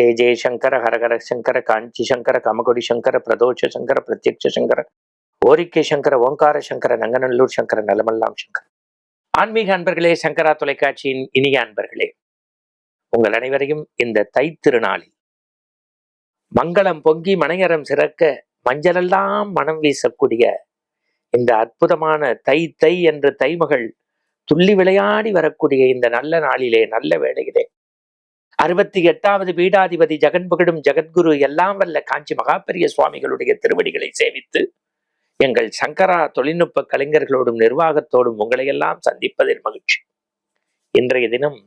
ஜெய ஜெயசங்கர ஹரஹர சங்கர காஞ்சி சங்கர கமகொடி சங்கர பிரதோஷ சங்கர பிரத்யக்ஷ சங்கர ஓரிக்கை சங்கர ஓங்கார சங்கர நங்கநல்லூர் சங்கர நலமல்லாம் சங்கர. ஆன்மீக அன்பர்களே சங்கரா தொலைக்காட்சியின் இனிய அன்பர்களே உங்கள் அனைவரையும் இந்த தை திருநாளில் மங்களம் பொங்கி மனையரம் சிறக்க மஞ்சளெல்லாம் மனம் வீசக்கூடிய இந்த அற்புதமான தை தை என்ற தைமகள் துள்ளி விளையாடி வரக்கூடிய இந்த நல்ல நாளிலே நல்ல வேளையிலே அறுபத்தி எட்டாவது பீடாதிபதி ஜெகன்புகழும் ஜெகத்குரு எல்லாம் வல்ல காஞ்சி மகாபெரிய சுவாமிகளுடைய திருவடிகளை சேவித்து எங்கள் சங்கரா தொழில்நுட்ப கலைஞர்களோடும் நிர்வாகத்தோடும் உங்களையெல்லாம் சந்திப்பதில் மகிழ்ச்சி. இன்றைய தினம்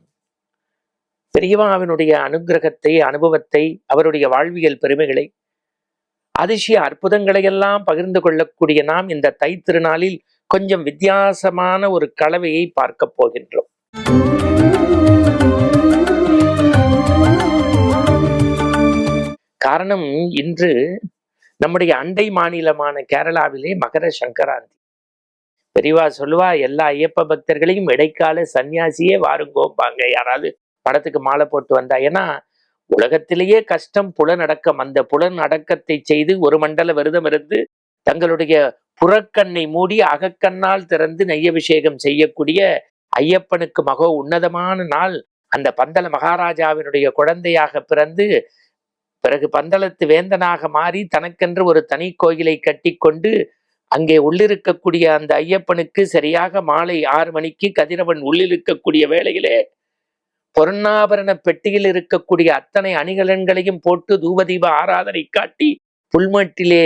பெரியவாவினுடைய அனுகிரகத்தை அனுபவத்தை அவருடைய வாழ்வியல் பெருமைகளை அதிசய அற்புதங்களை எல்லாம் பகிர்ந்து கொள்ளக்கூடிய நாம் இந்த தை திருநாளில் கொஞ்சம் வித்தியாசமான ஒரு கலவையை பார்க்க போகின்றோம். காரணம் இன்று நம்முடைய அண்டை மாநிலமான கேரளாவிலே மகர சங்கராந்தி. பெரியவா சொல்லுவா எல்லா ஐயப்ப பக்தர்களையும் இடைக்கால சன்னியாசியே வாருங்கோம்பாங்க. யாராவது படத்துக்கு மாலை போட்டு வந்தா ஏன்னா உலகத்திலேயே கஷ்டம் புலனடக்கம். அந்த புலனடக்கத்தை செய்து ஒரு மண்டல விரதம் இருந்து தங்களுடைய புறக்கண்ணை மூடி அகக்கண்ணால் திறந்து நெய்யபிஷேகம் செய்யக்கூடிய ஐயப்பனுக்கு மகோ உன்னதமான நாள். அந்த பந்தல மகாராஜாவினுடைய குழந்தையாக பிறந்து பிறகு பந்தளத்து வேந்தனாக மாறி தனக்கென்று ஒரு தனி கோயிலை கட்டிக்கொண்டு அங்கே உள்ளிருக்கக்கூடிய அந்த ஐயப்பனுக்கு சரியாக மாலை ஆறு மணிக்கு கதிரவன் உள்ளிருக்கக்கூடிய வேளையிலே பொருணாபரண பெட்டியில் இருக்கக்கூடிய அத்தனை அணிகலன்களையும் போட்டு தூபதீப ஆராதனை காட்டி புல்மட்டிலே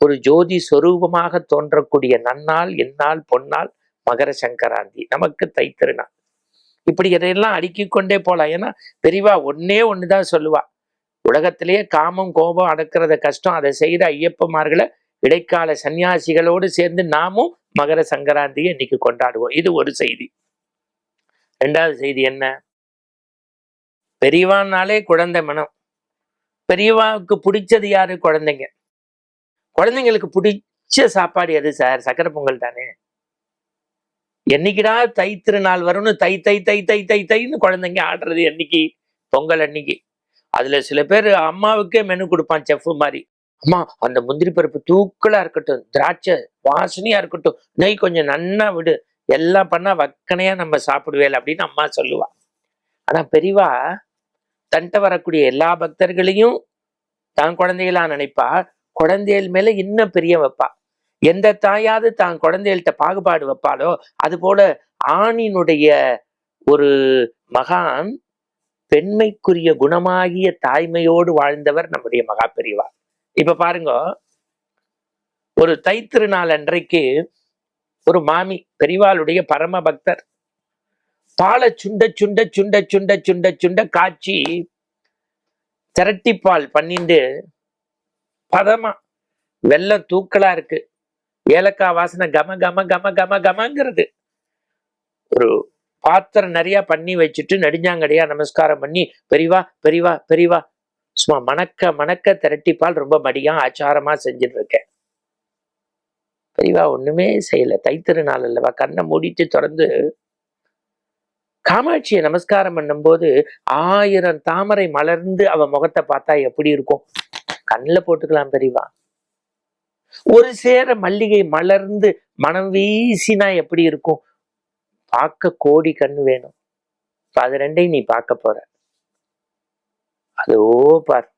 ஒரு ஜோதி சொரூபமாக தோன்றக்கூடிய நன்னாள் என்னால் பொன்னாள் மகர சங்கராந்தி. நமக்கு தைத்திருநாள் இப்படி இதையெல்லாம் அடுக்கிக் கொண்டே போலாம். ஏன்னா பெரியவா ஒன்னே ஒண்ணுதான் சொல்லுவா. உலகத்திலேயே காமம் கோபம் அடக்கிறத கஷ்டம் அதை செய்த ஐயப்பமார்களை இடைக்கால சன்னியாசிகளோடு சேர்ந்து நாமும் மகர சங்கராந்தியை இன்னைக்கு கொண்டாடுவோம். இது ஒரு செய்தி. ரெண்டாவது செய்தி என்ன? பெரியவானாலே குழந்தை மனம். பெரியவாவுக்கு பிடிச்சது யாரு? குழந்தைங்க. குழந்தைங்களுக்கு பிடிச்ச சாப்பாடு எது சார்? சக்கரை பொங்கல் தானே. என்னைக்குடா தை திருநாள் வரும்னு தை தை தை தை தை தைன்னு குழந்தைங்க ஆடுறது என்னைக்கு? பொங்கல் அன்னைக்கு. அதுல சில பேர் அம்மாவுக்கே மெனு கொடுப்பான் செஃப் மாதிரி. அம்மா அந்த முந்திரி பருப்பு தூக்கலா இருக்கட்டும் திராட்சை வாசனையா இருக்கட்டும் நெய் கொஞ்சம் நன்னா விடு எல்லாம் பண்ணா வக்கனையா நம்ம சாப்பிடுவேல் அப்படின்னு அம்மா சொல்லுவா. ஆனா பெரியவா தன்ட்ட வரக்கூடிய எல்லா பக்தர்களையும் தான் குழந்தைகளா நினைப்பா குழந்தைகள் மேல இன்னும் பெரிய வைப்பா. எந்த தாயாவது தான் குழந்தைகள்கிட்ட பாகுபாடு வைப்பாளோ அது போல ஆணினுடைய ஒரு மகான் பெண்மைக்குரிய குணமாகிய தாய்மையோடு வாழ்ந்தவர் நம்முடைய மகா பெரியவா இப்ப பாருங்க ஒரு தைத்திருநாள் அன்றைக்கு ஒரு மாமி பெரிவாளுடைய பரம பக்தர் பாலை சுண்ட சுண்ட சுண்ட சுண்ட சுண்ட சுண்ட காய்ச்சி திரட்டிப்பால் பண்ணிண்டு பதமா வெள்ளம் தூக்கலா இருக்கு. ஏலக்காய் வாசனை கம கம கம கம கமங்கிறது. ஒரு பாத்திரம் நிறைய பண்ணி வச்சுட்டு நெடுஞ்சாங்கடையா நமஸ்காரம் பண்ணி பெரியவா பெரியவா பெரியவா சும்மா மணக்க மணக்க திரட்டிப்பால் ரொம்ப மடியா ஆச்சாரமா செஞ்சுட்டு இருக்கேன் பெரியவா ஒண்ணுமே செய்யல தைத்திருநாள் அல்லவா? கண்ணை மூடிட்டு திறந்து காமாட்சியை நமஸ்காரம் பண்ணும்போது ஆயிரம் தாமரை மலர்ந்து அவ முகத்தை பார்த்தா எப்படி இருக்கும்? கண்ணில் போட்டுக்கலாம் பெரியவா. ஒரு சேர மல்லிகை மலர்ந்து மனம் வீசினா எப்படி இருக்கும்? பார்க்க கோடி கண்ணு வேணும். இப்போ அது ரெண்டையும் நீ பார்க்க போற. அதோ பார்.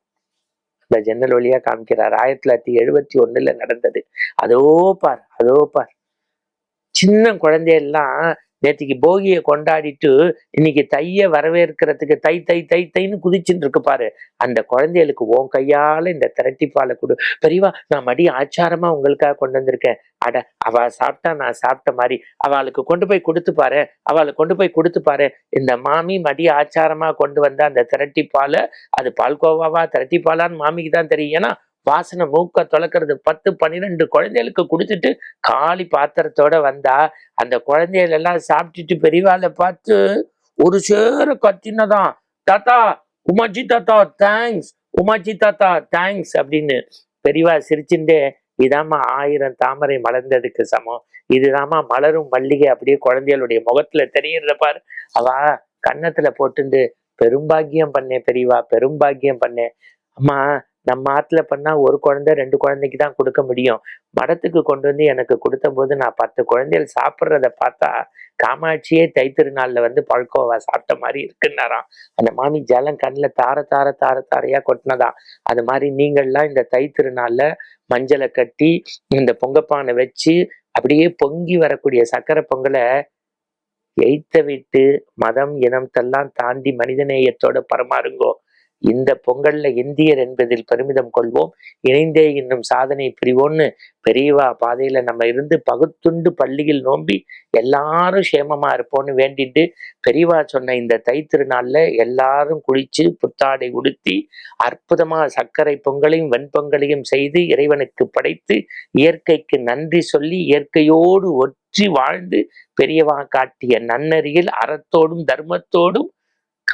அந்த ஜன்னல் வழியா காமிக்கிறார். ஆயிரத்தி தொள்ளாயிரத்தி எழுபத்தி ஒண்ணுல நடந்தது. அதோ பார். அதோ பார். சின்ன குழந்தையெல்லாம் நேத்திக்கு போகியை கொண்டாடிட்டு இன்னைக்கு தைய வரவேற்கிறதுக்கு தை தை தை தைன்னு குதிச்சுட்டு இருக்கு பாரு. அந்த குழந்தைகளுக்கு உன் கையால இந்த திரட்டிப்பாலை கொடு. பெரியவா நான் மடி ஆச்சாரமா உங்களுக்காக கொண்டு வந்திருக்கேன். அட அவ சாப்பிட்டா நான் சாப்பிட்ட மாதிரி. அவளுக்கு கொண்டு போய் கொடுத்து பாரு. அவளுக்கு கொண்டு போய் கொடுத்து பாரு. இந்த மாமி மடி ஆச்சாரமா கொண்டு வந்த அந்த திரட்டிப்பாலை அது பால்கோவாவா திரட்டிப்பாலான்னு மாமிக்கு தான் தெரியும். ஏன்னா வாசனை மூக்க தொலைக்கிறது பத்து பன்னிரெண்டு குழந்தைகளுக்கு கொடுத்துட்டு காலி பாத்திரத்தோட வந்தா அந்த குழந்தைகள் எல்லாம் சாப்பிட்டுட்டு பெரியவாளை பார்த்து ஒரு சேர கத்தினதான். தாத்தா உமாச்சி தாத்தா தேங்க்ஸ் உமாச்சி தாத்தா தேங்க்ஸ் அப்படின்னு பெரியவா சிரிச்சுட்டே இதாம்மா ஆயிரம் தாமரை மலர்ந்ததுக்கு சமம். இதுதாம்மா மலரும் மல்லிகை. அப்படியே குழந்தைகளுடைய முகத்துல தெரியுறத பாரு. அவா கன்னத்துல போட்டுண்டு பெரும்பாக்கியம் பண்ணேன் பெரியவா பெரும்பாக்கியம் பண்ணேன் அம்மா நம்ம ஆத்துல பண்ணா ஒரு குழந்தை ரெண்டு குழந்தைக்கு தான் கொடுக்க முடியும். மடத்துக்கு கொண்டு வந்து எனக்கு கொடுத்த போது நான் பத்து குழந்தைகள் சாப்பிட்றத பார்த்தா காமாட்சியே தைத்திருநாள்ல வந்து பழக்கோவா சாப்பிட்ட மாதிரி இருக்குன்னாராம். அந்த மாமி ஜலம் கண்ணில் தார தார தார தாரையா கொட்டினதான் அது மாதிரி நீங்கள்லாம் இந்த தைத்திருநாள்ல மஞ்சளை கட்டி இந்த பொங்கப்பானை வச்சு அப்படியே பொங்கி வரக்கூடிய சக்கரை பொங்கலை எய்த்த விட்டு மதம் இனத்தெல்லாம் தாண்டி மனிதநேயத்தோட பரமாறுங்கோ. இந்த பொங்கல்ல இந்தியர் என்பதில் பெருமிதம் கொள்வோம். இணைந்தே இன்னும் சாதனை புரிவோம்னு பெரியவா பாதையில நம்ம இருந்து பகுத்துண்டு பள்ளியில் நோம்பி எல்லாரும் சேமமா இருப்போம்னு வேண்டிட்டு பெரியவா சொன்ன இந்த தைத்திருநாள்ல எல்லாரும் குளிச்சு புத்தாடை உடுத்தி அற்புதமா சர்க்கரை பொங்கலையும் வெண்பொங்கலையும் செய்து இறைவனுக்கு படைத்து இயற்கைக்கு நன்றி சொல்லி இயற்கையோடு ஒற்றி வாழ்ந்து பெரியவா காட்டிய நன்னறியில் அறத்தோடும் தர்மத்தோடும்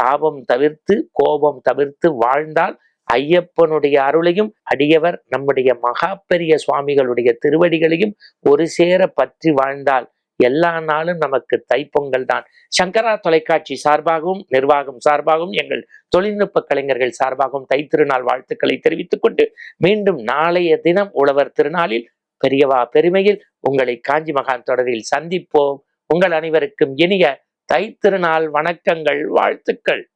காபம் தவிர்த்து கோபம் தவிர்த்து வாழ்ந்தால் ஐயப்பனுடைய அருளையும் அடியவர் நம்முடைய மகா பெரிய சுவாமிகளுடைய திருவடிகளையும் ஒரு சேர பற்றி வாழ்ந்தால் எல்லா நாளும் நமக்கு தைப்பொங்கல் தான். சங்கரா தொலைக்காட்சி சார்பாகவும் நிர்வாகம் சார்பாகவும் எங்கள் தொழில்நுட்ப கலைஞர்கள் சார்பாகவும் தைத்திருநாள் வாழ்த்துக்களை தெரிவித்துக் கொண்டு மீண்டும் நாளைய தினம் உழவர் திருநாளில் பெரியவா பெருமையில் உங்களை காஞ்சி மகான் தொடரில் சந்திப்போம். உங்கள் அனைவருக்கும் இனிய தைத்திருநாள் வணக்கங்கள் வாழ்த்துக்கள்.